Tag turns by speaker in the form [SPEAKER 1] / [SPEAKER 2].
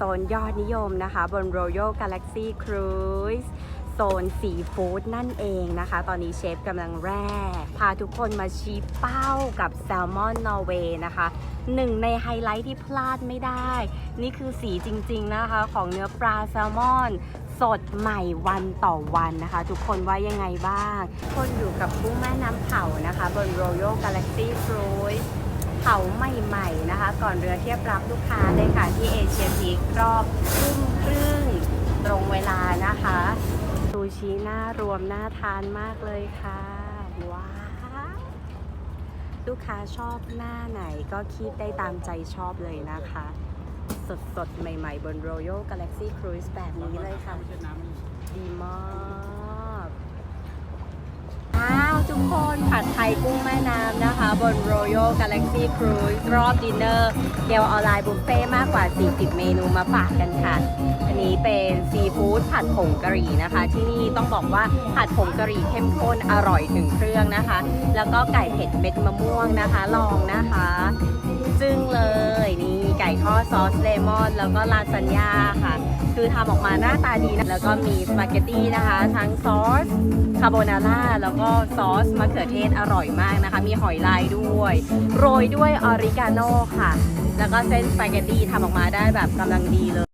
[SPEAKER 1] ซนยอดนิยมนะคะ บน Royal Galaxy Cruise โซนซีฟู้ดนั่นเองนะคะ ตอนนี้เชฟกำลังแร่พาทุกคนมาชี้เป้ากับแซลมอนนอร์เวย์นะคะหนึ่งในไฮไลท์ที่พลาดไม่ได้ นี่คือสีจริงๆนะคะของเนื้อปลาแซลมอนสดใหม่วันต่อวันนะคะ ทุกคนว่ายังไงบ้าง คนอยู่กับกุ้งแม่น้ำเผานะคะ บน Royal Galaxy Cruise าใหม่ๆนะคะ ก่อนเรือเทียบรับลูกค้าเลยค่ะที่เอเชียทีกรอบทุ่มครึ่งตรงเวลานะคะซูชิน่ารวมน่าทานมากเลยค่ะ ว้าวลูกค้าชอบหน้าไหนก็คิดได้ตามใจชอบเลยนะคะ สดๆ ใหม่ๆ บน Royal Galaxy Cruise แบบนี้เลยค่ะ ดีมากอ้าวทุกคน ผัดไทยกุ้งแม่น้ำนะคะ บน Royal Galaxy Cruise รอบดินเนอร์เดลออนไลน์บุฟเฟ่มากกว่า 40 เมนูมาฝากกันค่ะ อันนี้เป็นซีฟู้ดผัดผงกะหรี่นะคะ ที่นี่ต้องบอกว่าผัดผงกะหรี่เข้มข้นอร่อยถึงเครื่องนะคะ แล้วก็ไก่เผ็ดเม็ดมะม่วงนะคะลองนะคะจึ้งเลยนี่ไก่ทอดซอสเลมอน แล้วก็ลาซานญ่าค่ะ คือทำออกมาหน้าตาดีนะแล้วก็มีสปาเกตตี้นะคะ ทั้งซอส คาโบนาร่าแล้วก็ซอสมะเขือเทศอร่อยมากนะคะ มีหอยลายด้วย โรยด้วยออริกาโน่ค่ะ แล้วก็เส้นสปาเกตตี้ทำออกมาได้แบบกำลังดีเลย